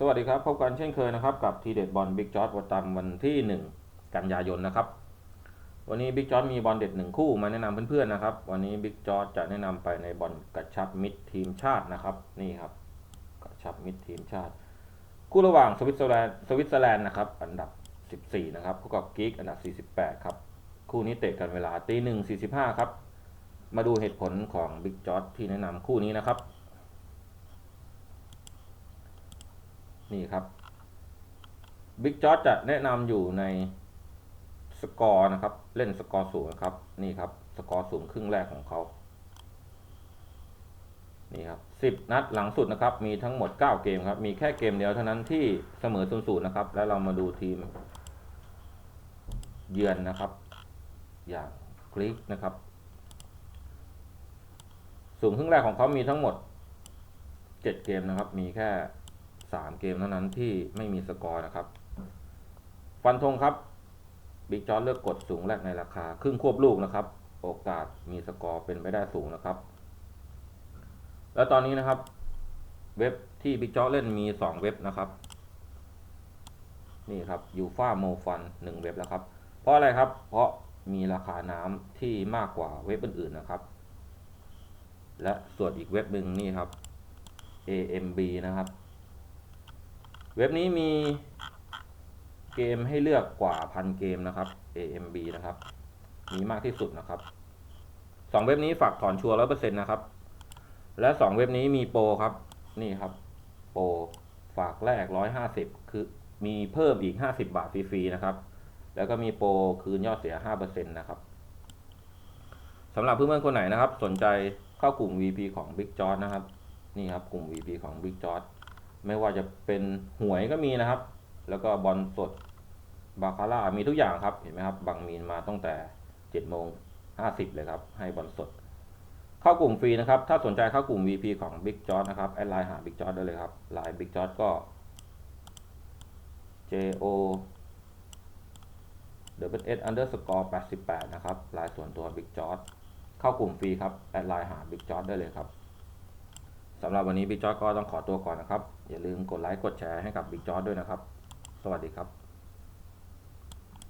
สวัสดีครับ พบกันเช่นเคยนะครับ กับทีเด็ดบอลบิ๊กจอร์ดประจำวันที่ 1 กันยายนนะครับ วันนี้บิ๊กจอร์ดมีบอลเด็ดหนึ่งคู่มาแนะนำเพื่อนๆนะครับ วันนี้บิ๊กจอร์ดจะแนะนำไปในบอลกระชับมิตรทีมชาตินะครับ นี่ครับ กระชับมิตรทีมชาติ คู่ระหว่างสวิตเซอร์แลนด์สวิตเซอร์แลนด์นะครับอันดับ 14 นะครับพบกับกรีกอันดับ 48 ครับ คู่นี้เตะกันเวลาตีหนึ่งสี่สิบห้าครับ มาดูเหตุผลของบิ๊กจอร์ดที่แนะนำคู่นี้นะครับ นี่ครับบิ๊กจอร์ดจะแนะนำอยู่ในสกอร์นะครับ เล่นสกอร์สูงครับ นี่ครับ สกอร์สูงครึ่งแรกของเขา นี่ครับสิบนัดหลังสุดนะครับ มีทั้งหมด 9 เกมครับ มีแค่เกมเดียวเท่านั้นที่เสมอศูนย์ศูนย์นะครับ แล้วเรามาดูทีม เยือนนะครับ อย่างกรีกนะครับ สูงครึ่งแรกของเขามีทั้งหมด 7 เกมนะครับ มีแค่ 3 เกมเท่านั้นที่ไม่มีสกอร์นะครับ ฟันธงครับบิ๊กจอร์เลือกกดสูงแรกในราคา ครึ่งควบลูกนะครับ โอกาสมีสกอร์เป็นไปได้สูงนะครับ แล้วตอนนี้นะครับ เว็บที่บิ๊กจอร์เล่นมี 2 เว็บนะครับ นี่ครับยูฟาโมฟันหนึ่งเว็บแล้วครับ เพราะอะไรครับ เพราะมีราคาน้ำที่มากกว่าเว็บอื่นๆนะครับ และส่วนอีกเว็บหนึ่งนี่ครับ AMB นะครับ เว็บนี้มีเกมให้เลือกกว่าพันเกมนะครับ AMB นะครับ มีมากที่สุดนะครับสองเว็บนี้ฝากถอนชัวร์ร้อยเปอร์เซ็นต์นะครับ และสองเว็บนี้มีโปรครับ นี่ครับ โปรฝากแรกร้อยห้าสิบคือมีเพิ่มอีกห้าสิบาทฟรีๆนะครับ แล้วก็มีโปรคืนยอดเสียห้าเปอร์เซ็นต์นะครับสำหรับเพื่อนๆคนไหนนะครับ สนใจเข้ากลุ่ม VP ของ Big j o r นะครับ นี่ครับกลุ่ม VP ของ Big j o r ไม่ว่าจะเป็นหวยก็มีนะครับ แล้วก็บอลสดบาคาร่ามีทุกอย่างครับเห็นไหมครับบางมีนมาตั้งแต่7จ็ดโมงห้าสิบเลยครับ ให้บอลสด เข้ากลุ่มฟรีนะครับ ถ้าสนใจเข้ากลุ่ม VP ของ Big j o r นะครับแอดไลน์หา Big j o r ได้เลยครับไลน์ Big j o r ก็ J O W S underscore 88นะครับลายส่วนตัว Big j o r เข้ากลุ่มฟรีครับแอดไลน์หา Big j o r ได้เลยครับ สำหรับวันนี้ Big j o r ก็ต้องขอตัวก่อนนะครับ อย่าลืมกดไลค์กดแชร์ให้กับ Big j o r ด้วยนะครับ สวัสดีครับ